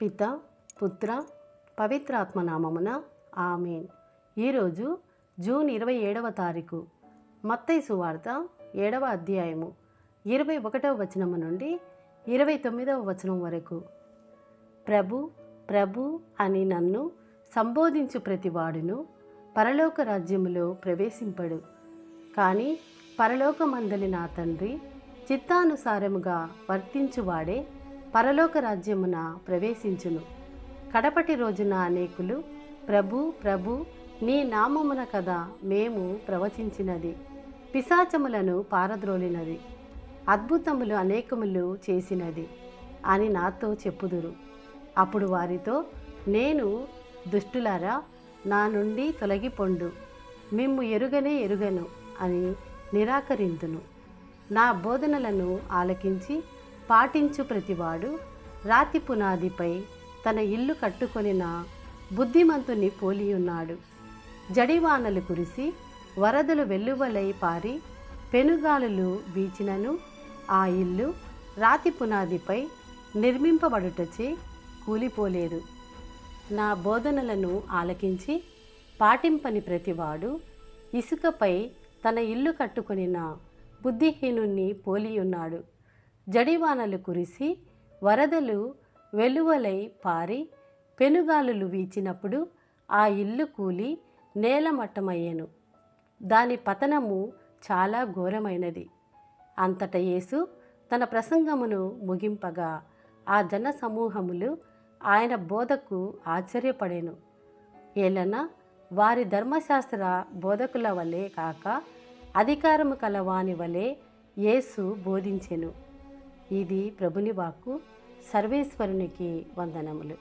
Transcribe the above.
పిత పుత్ర పవిత్రాత్మనామమున ఆమెన్. ఈరోజు జూన్ ఇరవై ఏడవ తారీఖు మత్తైసు సువార్త ఏడవ అధ్యాయము ఇరవై ఒకటవ వచనము నుండి ఇరవై తొమ్మిదవ వచనం వరకు. ప్రభు ప్రభు అని నన్ను సంబోధించు ప్రతివాడును పరలోక రాజ్యములో ప్రవేశింపడు. కానీ పరలోకమందలి నా తండ్రి చిత్తానుసారముగా వర్తించువాడే పరలోక రాజ్యమున ప్రవేశించును. కడపటి రోజున అనేకులు ప్రభు ప్రభు నీ నామమున కదా మేము ప్రవచించినది. పిశాచములను పారద్రోలినది. అద్భుతములు అనేకములు చేసినది అని నాతో చెప్పుదురు. అప్పుడు వారితో నేను దుష్టులారా నా నుండి తొలగిపొండు. మిమ్ము ఎరుగనే ఎరుగను అని నిరాకరింతును. నా బోధనలను ఆలకించి పాటించు ప్రతివాడు రాతి పునాదిపై తన ఇల్లు కట్టుకొనిన బుద్ధిమంతుని పోలియున్నాడు. జడివానలు కురిసి వరదలు వెల్లువలై పారి పెనుగాలులు వీచినను ఆ ఇల్లు రాతి పునాదిపై నిర్మింపబడుటచే కూలిపోలేదు. నా బోధనలను ఆలకించి పాటింపని ప్రతివాడు ఇసుకపై తన ఇల్లు కట్టుకొనిన బుద్ధిహీనుణ్ణి పోలియున్నాడు. జడివానలు కురిసి వరదలు వెలువలై పారి పెనుగాలులు వీచినప్పుడు ఆ ఇల్లు కూలి నేలమట్టమయ్యెను దాని పతనము చాలా ఘోరమైనది. అంతట యేసు తన ప్రసంగమును ముగింపగా ఆ జన సమూహములు ఆయన బోధకు ఆశ్చర్యపడెను. ఏలన వారి ధర్మశాస్త్ర బోధకుల వలె కాక అధికారము కలవాని వలె యేసు బోధించెను. ఇది ప్రభుని వాక్కు సర్వేశ్వరునికి వందనములు.